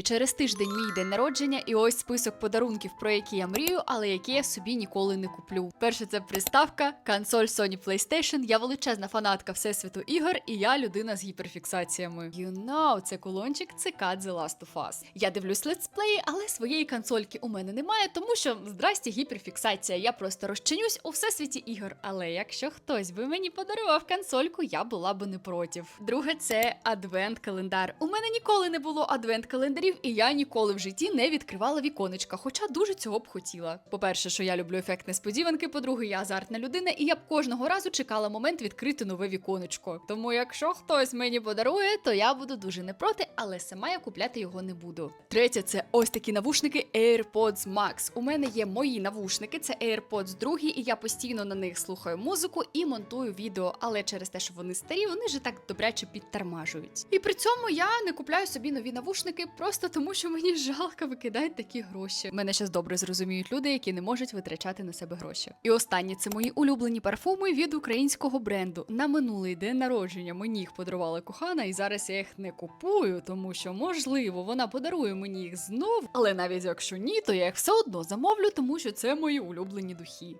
І через тиждень мій день народження, і ось список подарунків, про які я мрію, але які я собі ніколи не куплю. Перше, це приставка, консоль Sony PlayStation. Я величезна фанатка всесвіту ігор, і я людина з гіперфіксаціями. You know, це кулончик, це CAD The Last of Us. Я дивлюсь летсплеї, але своєї консольки у мене немає, тому що здрасті гіперфіксація. Я просто розчинюсь у всесвіті ігор. Але якщо хтось би мені подарував консольку, я була би не проти. Друге, це адвент-календар. У мене ніколи не було адвент-календарів, і я ніколи в житті не відкривала віконечка, хоча дуже цього б хотіла. По-перше, що я люблю ефект несподіванки, по-друге, я азартна людина, і я б кожного разу чекала момент відкрити нове віконечко. Тому, якщо хтось мені подарує, то я буду дуже не проти, але сама я купляти його не буду. Третє, це ось такі навушники AirPods Max. У мене є мої навушники, це AirPods 2, і я постійно на них слухаю музику і монтую відео. Але через те, що вони старі, вони ж так добряче підтормажують. І при цьому я не купляю собі нові навушники, просто тому що мені жалко викидати такі гроші. Мене зараз добре зрозуміють люди, які не можуть витрачати на себе гроші. І останнє це мої улюблені парфуми від українського бренду. На минулий день народження мені їх подарувала кохана, і зараз я їх не купую, тому що можливо вона подарує мені їх знов. Але навіть якщо ні, то я їх все одно замовлю, тому що це мої улюблені духи.